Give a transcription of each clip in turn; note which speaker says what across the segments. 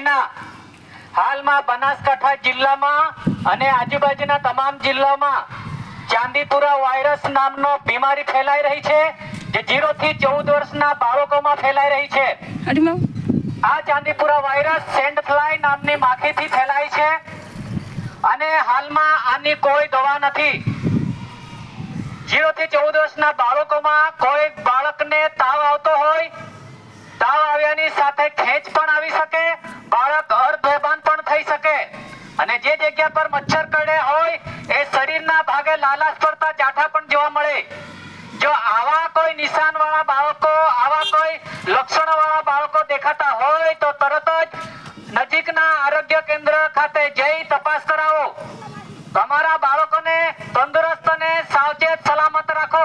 Speaker 1: ના હાલમાં બનાસકાંઠા જિલ્લામાં અને આજુબાજુના તમામ જિલ્લામાં ચાંદીપુરા વાયરસ નામનો બીમારી ફેલાઈ રહી છે જે 0 થી 14 વર્ષના બાળકોમાં ફેલાઈ રહી છે. આ ચાંદીપુરા વાયરસ સેન્ડ ફ્લાય નામની માખીથી ફેલાય છે અને હાલમાં આની કોઈ દવા નથી. જીરો થી ચૌદ વર્ષના બાળકોમાં કોઈ બાળકને તાવ આવતો હોય તાવ આવ્યાની સાથે ખેંચ આવી શકે, બાળક અર્ધબેભાન પણ થઈ શકે. અને જે જગ્યા પર મચ્છર કરડે હોય, એ શરીરના ભાગે લાલાશ પડતા ચાઠા પણ જોવા મળે. જો આવા કોઈ નિશાન વાળા બાળકો, આવા કોઈ લક્ષણો વાળા બાળકો દેખાતા હોય, તો તરત જ નજીકના આરોગ્ય કેન્દ્ર ખાતે જઈ તપાસ કરાવો. તમારા બાળકોને તંદુરસ્ત અને સાવચેત સલામત રાખો.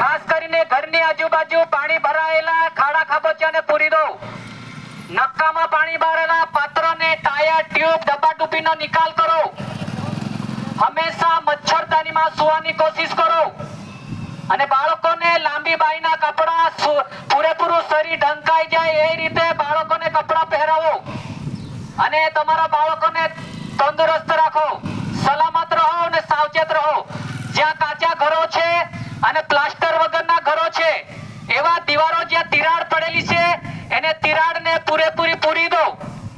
Speaker 1: ખાસ કરીને ઘરની આજુબાજુ પાણી ભરાયેલા ખાડા ખાબોચિયાને પૂરી દો. નક્કામાં પાણી ભરેલા પાત્રને ટાયર ટ્યુબ ડબ્બા નો નિકાલ કરો. હંમેશા મચ્છરદાનીમાં સુવાની કોશિશ કરો. અને બાળકોને લાંબી બાઈના કપડા પૂરેપૂરું શરીર ઢંકાઈ જાય એ રીતે બાળકોને કપડા પહેરાવો. અને તમારા બાળકોને તંદુરસ્ત રાખો. સલામત રહો અને સાવચેત રહો. જ્યાં કાચા ઘરો છે અને પ્લાસ્ટર વગરના ઘરો છે એવા દીવારો જ્યાં તિરાડ પડેલી છે એને તિરાડને પૂરેપૂરી પૂરી દો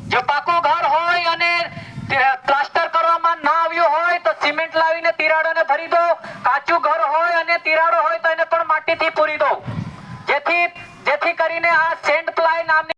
Speaker 1: જો પાકું ઘર હોય અને પ્લાસ્ટર કરવામાં ના આવ્યું હોય તો સિમેન્ટ લાવીને તિરાડોને ભરી દો કાચું ઘર હોય અને તિરાડો હોય તો એને પણ માટીથી પૂરી દો જેથી જેથી કરીને આ સેન્ડ પ્લાય નામની